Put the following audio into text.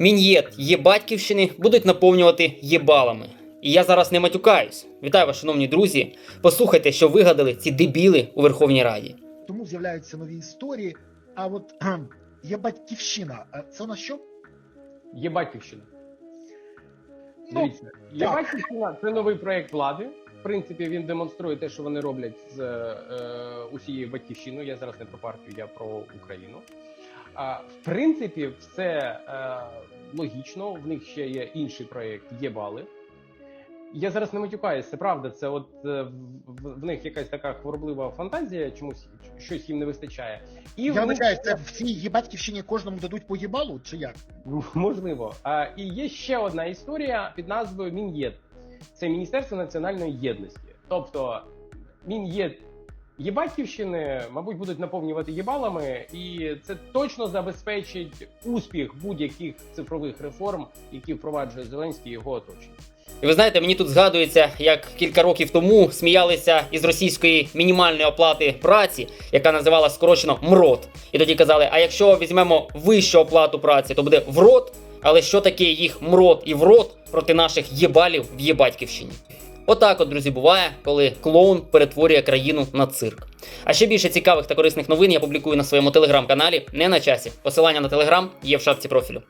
Мін'єт є батьківщини будуть наповнювати єбалами. І я зараз не матюкаюсь. Вітаю вас, шановні друзі. Послухайте, що вигадали ці дебіли у Верховній Раді. Тому з'являються нові історії. А от кхм, є батьківщина. А Це у нас що? Є батьківщина. Ну, Дивіться, є так. батьківщина це новий проект влади. В принципі, він демонструє те, що вони роблять з е, усією батьківщиною. Я зараз не про партію, я про Україну. А в принципі, все е, логічно. В них ще є інший проект є бали. Я зараз не матюкаюсь, це правда. Це от е, в, в них якась така хвороблива фантазія, чомусь щось їм не вистачає. І Я в ще- це в цій є батьківщині кожному дадуть по їбалу, чи як? Ну, Можливо. А, і є ще одна історія під назвою Мін'єд. Це Міністерство національної єдності. Тобто Мін'єд Єбатьківщини, мабуть, будуть наповнювати єбалами, і це точно забезпечить успіх будь-яких цифрових реформ, які впроваджує Зеленський його оточення. І ви знаєте, мені тут згадується, як кілька років тому сміялися із російської мінімальної оплати праці, яка називала скорочено МРОТ. І тоді казали: а якщо візьмемо вищу оплату праці, то буде ВРОТ. Але що таке їх МРОТ і ВРОТ проти наших єбалів в Єбатьківщині? Отак, от, друзі, буває, коли клоун перетворює країну на цирк. А ще більше цікавих та корисних новин я публікую на своєму телеграм-каналі. Не на часі. Посилання на телеграм є в шапці профілю.